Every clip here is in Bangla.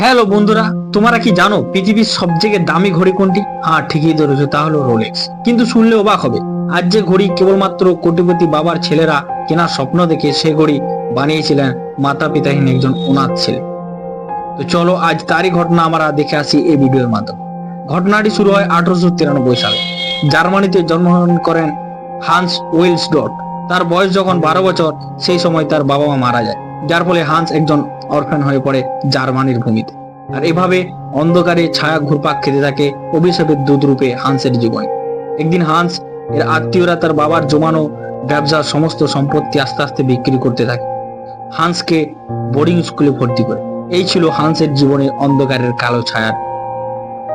হ্যালো বন্ধুরা, তোমরা কি জানো পৃথিবীর সবথেকে দামি ঘড়ি কোনটি? হ্যাঁ ঠিকই ধরেছো, তা হলো রোলেক্স কিন্তু শুনলে অবাক হবে, আজ যে ঘড়ি কেবলমাত্র কোটিপতি বাবার ছেলেরা কেনার স্বপ্ন দেখে সে ঘড়ি বানিয়েছিলেন মাতা পিতাহীন একজন অনাথ ছেলে। তো চলো, আজ তারই ঘটনা আমরা দেখে আসি এই ভিডিওর মাধ্যমে। ঘটনাটি শুরু হয় আঠারোশো তিরানব্বই সালে। জার্মানিতে জন্মগ্রহণ করেন হান্স ওয়েলস ডট তার বয়স যখন বারো বছর, সেই সময় তার বাবা মা মারা যায়। যার ফলে হান্স একজন অরফ্যান হয়ে পড়ে জার্মানির ভূমিতে। আর এভাবে অন্ধকারে ছায়া ঘুরপাক খেতে থাকে অভিশাপের দুধ রূপে হান্সের জীবনে। একদিন হান্স, এর আত্মীয়রা তার বাবার জমানো ব্যবসার সমস্ত সম্পত্তি আস্তে আস্তে বিক্রি করতে থাকে। হান্সকে বোর্ডিং স্কুলে ভর্তি করে। এই ছিল হান্সের জীবনে অন্ধকারের কালো ছায়ার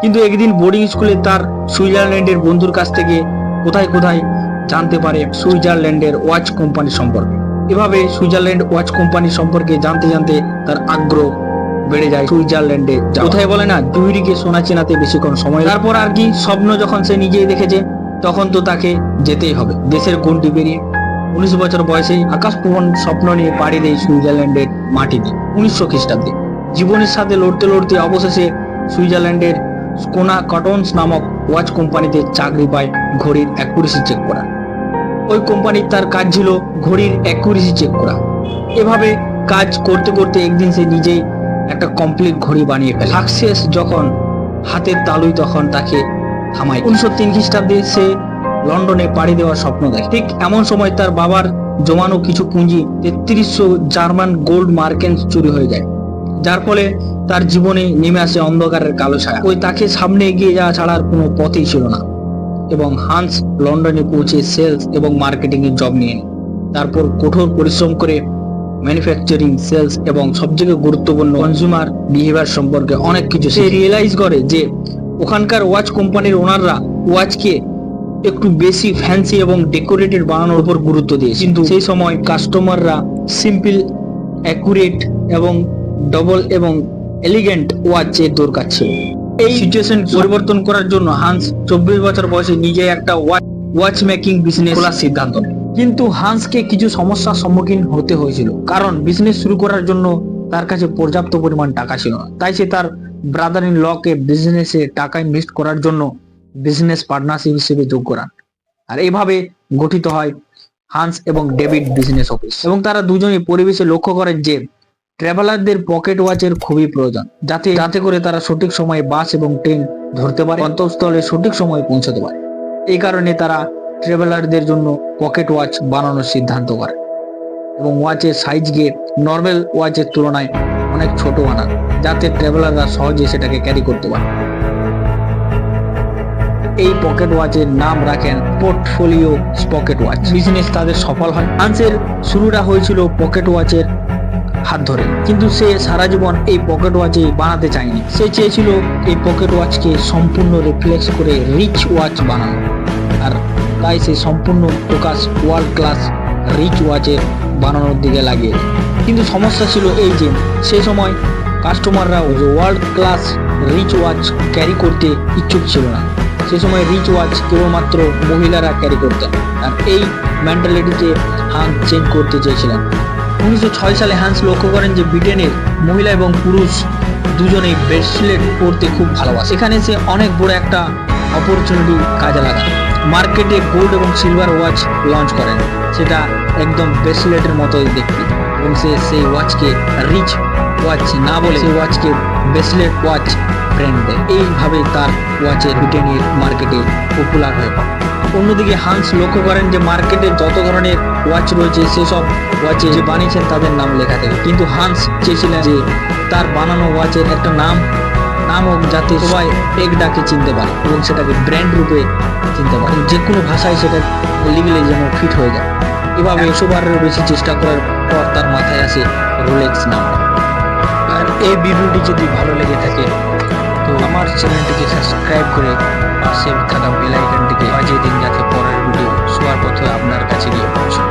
কিন্তু একদিন বোর্ডিং স্কুলে তার সুইজারল্যান্ডের বন্ধুর কাছ থেকে কোথায় কোথায় জানতে পারে সুইজারল্যান্ডের ওয়াচ কোম্পানি সম্পর্কে। এভাবে সুইজারল্যান্ড ওয়াচ কোম্পানি সম্পর্কে জানতে জানতে তার আগ্রহ বেড়ে যায় সুইজারল্যান্ডে। কোথায় বলে না জুহিরিকে সোনা চেনাতে বেশিক্ষণ সময় তারপর আর কি, স্বপ্ন যখন সে নিজেই দেখেছে, তখন তো তাকে যেতেই হবে। দেশের গন্ডি পেরিয়ে উনিশ বছর বয়সে আকাশ স্বপ্ন নিয়ে পাড়ি দেয় সুইজারল্যান্ডের মাটিতে, উনিশশো খ্রিস্টাব্দে। জীবনের সাথে লড়তে লড়তে অবশেষে সুইজারল্যান্ডের স্কোনা কটনস নামক ওয়াচ কোম্পানিতে চাকরি পায় ঘড়ির এক অ্যাকুরেসি চেক করা ওই কোম্পানির তার কাজ ছিল ঘড়ির অ্যাকুরেসি চেক করা। এভাবে কাজ করতে করতে একদিন সে নিজেই একটা কমপ্লিট ঘড়ি বানিয়ে ফেলে। সাকসেস যখন হাতের তালুই তখন তাকে থামায়। উনিশশো তিন খ্রিস্টাব্দে সে লন্ডনে পাড়ি দেওয়ার স্বপ্ন দেখে। ঠিক এমন সময় তার বাবার জমানো কিছু পুঁজি তেত্রিশশো জার্মান গোল্ড মার্কেন্স চুরি হয়ে যায়। যার ফলে তার জীবনে নেমে আসে অন্ধকারের কালো ছায়া। ওই তাকে সামনে এগিয়ে যাওয়া ছাড়ার কোনো পথই ছিল না। এবং হান্স লন্ডনে পৌঁছে সেলস এবং মার্কেটিং এর জব নিয়ে নেয়। তারপর কঠোর পরিশ্রম করে ম্যানুফ্যাকচারিং সেলস এবং সবথেকে গুরুত্বপূর্ণ কনজিউমার বিহেভিয়ার সম্পর্কে অনেক কিছু সে রিয়েলাইজ করে যে ওখানকার ওয়াচ কোম্পানির ওনাররা ওয়াচকে একটু বেশি ফ্যান্সি এবং ডেকোরেটেড বানানোর উপর গুরুত্ব দিয়ে কিন্তু সেই সময় কাস্টমাররা সিম্পল অ্যাকুরেট এবং ডবল এবং এলিগেন্ট ওয়াচের দরকার ছিল। এই সিচুয়েশন পরিবর্তন করার জন্য হান্স চব্বিশ বছর বয়সে নিজে একটা ওয়াচ মেকিং বিজনেস খোলার সিদ্ধান্ত কিন্তু হান্সকে কিছু সমস্যার সম্মুখীন হতে হয়েছিল। কারণ বিজনেস শুরু করার জন্য তার কাছে পর্যাপ্ত পরিমাণ টাকা ছিল তাই সে তার ব্রাদার ইন লকে বিজনেসে টাকা ইনভেস্ট করার জন্য বিজনেস পার্টনারশিপ হিসেবে যোগ করান। আর এইভাবে গঠিত হয় হান্স এবং ডেভিড বিজনেস অফিস এবং তারা দুজনেই পরিবেশে লক্ষ্য করেন যে ট্রাভেলারদের পকেট ওয়াচের খুবই প্রয়োজন, যাতে যাতে করে তারা সঠিক সময়ে বাস এবং ট্রেন ধরতে পারে, গন্তব্যস্থলে সঠিক সময়ে পৌঁছাতে পারে। এই কারণে তারা ট্রাভেলারদের জন্য পকেট ওয়াচ বানানোর সিদ্ধান্ত করে এবং ওয়াচের সাইজ সাইজকে নর্মাল ওয়াচের তুলনায় অনেক ছোট বানান, যাতে ট্রাভেলাররা সহজে সেটাকে ক্যারি করতে পারে। এই পকেট ওয়াচের নাম রাখেন পোর্টফোলিও পকেট ওয়াচ বিজনেস তাদের সফল হয়। হান্সের শুরুটা হয়েছিল পকেট ওয়াচের হাত ধরে। কিন্তু সে সারা জীবন এই পকেট ওয়াচে বানাতে চায়নি। সে চেয়েছিল এই পকেট ওয়াচকে সম্পূর্ণ রিফ্লেক্স করে রিচ ওয়াচ বানানো। আর তাই সে সম্পূর্ণ ফোকাস ওয়ার্ল্ড ক্লাস রিচ ওয়াচের বানানোর দিকে লাগিয়ে। কিন্তু সমস্যা ছিল এই যে সেই সময় কাস্টমাররা world class rich watch carry করতে ইচ্ছুক ছিল না। সে সময় রিচ ওয়াচ কেবলমাত্র মহিলারা ক্যারি করতেন। আর এই মেন্টালিটিতে হান চেঞ্জ করতে চেয়েছিলেন। উনিশশো ছয় সালে হ্যান্স লক্ষ্য করেন যে ব্রিটেনের মহিলা এবং পুরুষ দুজনেই ব্রেসলেট পরতে খুব ভালোবাসে। এখানে সে অনেক বড় একটা অপরচুনিটি কাজে লাগান। মার্কেটে গোল্ড এবং সিলভার ওয়াচ লঞ্চ করেন। সেটা একদম ব্রেসলেটের মতোই দেখতে। এবং সে সেই ওয়াচকে রিচ ওয়াচ না বলে সেই ওয়াচকে ব্রেসলেট ওয়াচ ব্র্যান্ড দেয়। এইভাবে তার ওয়াচের ব্রিটেনের মার্কেটে পপুলার হয়ে পড়ে। অন্যদিকে হান্স লক্ষ্য করেন যে মার্কেটে যত ধরনের ওয়াচ রয়েছে সেসব ওয়াচে যে বানিয়েছেন তাদের নাম লেখা থাকে। কিন্তু হান্স চেয়েছিলেন যে তার বানানো ওয়াচের একটা নাম নাম হোক যাতে সবাই এক ডাকে চিনতে পারে এবং সেটাকে ব্র্যান্ড রূপে চিনতে পারে। যে কোনো ভাষায় সেটা লিখলে যেন ফিট হয়ে যায়। এভাবে একশো বারেরও বেশি চেষ্টা করার পর তার মাথায় আসে রোলেক্স নাম আর এই ভিডিওটি যদি ভালো লেগে থাকে তো আমার চ্যানেলটিকে সাবস্ক্রাইব করে পাশে থাকা বেল আইকনটিকে বাজিয়ে দিন যাতে পরের ভিডিও শোয়ার পথে আপনার কাছে গিয়ে পৌঁছায়।